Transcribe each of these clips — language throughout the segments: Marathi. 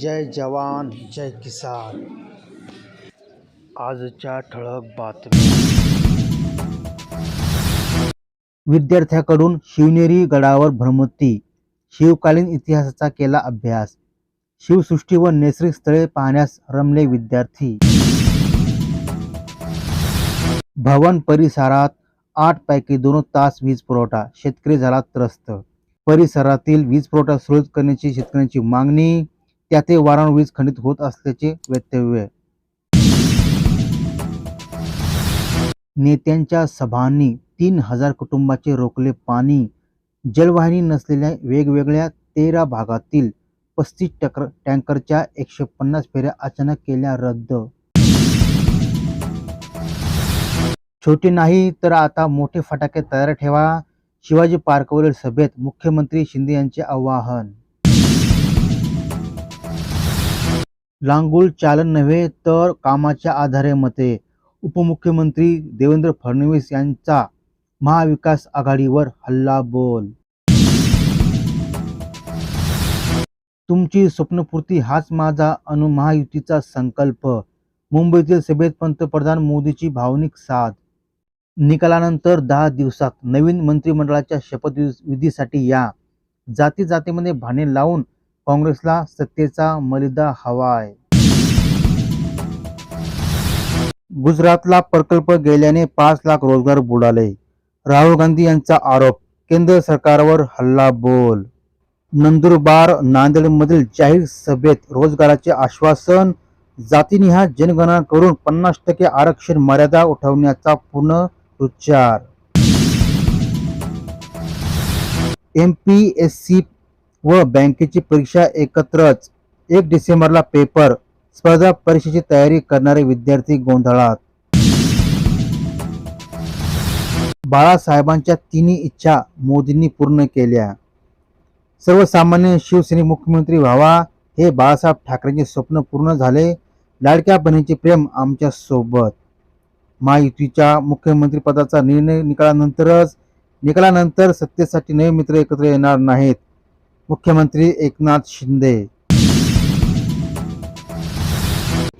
जय जवान जय किसान. आजच्या ठळक बातम्या. विद्यार्थ्याकडून शिवनेरी गडावर भ्रमती शिवकालीन इतिहासाचा केला अभ्यास. शिवसृष्टी व नैसर्गिक स्थळे पाहण्यास रमले विद्यार्थी. भवन परिसरात आठ पैकी दोन तास वीज पुरवठा शेतकरी झाला त्रस्त. परिसरातील वीज पुरवठा सुरळीत करण्याची शेतकऱ्यांची मागणी त्यातही वारंवार वीज खंडित होत असल्याचे वक्तव्य नेत्यांच्या सभांनी तीन हजार कुटुंबाचे रोखले पाणी जलवाहिनी नसलेल्या वेगवेगळ्या तेरा भागातील पस्तीस टकर टँकरच्या एकशे पन्नास फेऱ्या अचानक केल्या रद्द. छोटे नाही तर आता मोठे फटाके तयार ठेवा शिवाजी पार्कवरील सभेत मुख्यमंत्री शिंदे यांचे आवाहन. लांगुल चालन नव्हे तर कामाच्या आधारे मते. उपमुख्यमंत्री देवेंद्र फडणवीस यांचा महाविकास आघाडीवर हल्ला बोल. तुमची स्वप्नपूर्ती हाच माझा अनु महायुतीचा संकल्प. मुंबईतील सभेत पंतप्रधान मोदीची भावनिक साथ. निकालानंतर दहा दिवसात नवीन मंत्रिमंडळाच्या शपथविधीसाठी या. जाती जातीमध्ये भांडे लावून काँग्रेसला सत्तेचा मलिदा हवाय गुजरातला प्रकल्प गेल्याने पाच लाख रोजगार बुडाले. राहुल गांधी यांचा आरोप केंद्र सरकारवर हल्ला बोल. नंदुरबार नांदेडमधील जाहीर सभेत रोजगाराचे आश्वासन जातीनिहा जनगणना करून पन्नास टक्के आरक्षण मर्यादा उठवण्याचा पुनरुच्चार एम पी एस सी व बँकेची परीक्षा एकत्रच. एक डिसेंबरला पेपर स्पर्धा परीक्षेची तयारी करणारे विद्यार्थी गोंधळात. बाळासाहेबांच्या तिन्ही इच्छा मोदींनी पूर्ण केल्या. सर्वसामान्य शिवसैनिक मुख्यमंत्री व्हावा हे बाळासाहेब ठाकरेंचे स्वप्न पूर्ण झाले. लाडक्या बहिणीचे प्रेम आमच्यासोबत. महायुतीच्या मुख्यमंत्रीपदाचा निर्णय निकालानंतरच निकालानंतर सत्तेसाठी नवे मित्र एकत्र येणार नाहीत. मुख्यमंत्री एकनाथ शिंदे.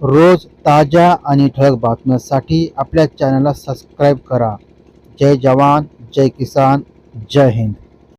रोज ताज्या आणि ठळक बातम्यांसाठी आपल्या चॅनलला सबस्क्राईब करा. जय जवान जय किसान जय हिंद.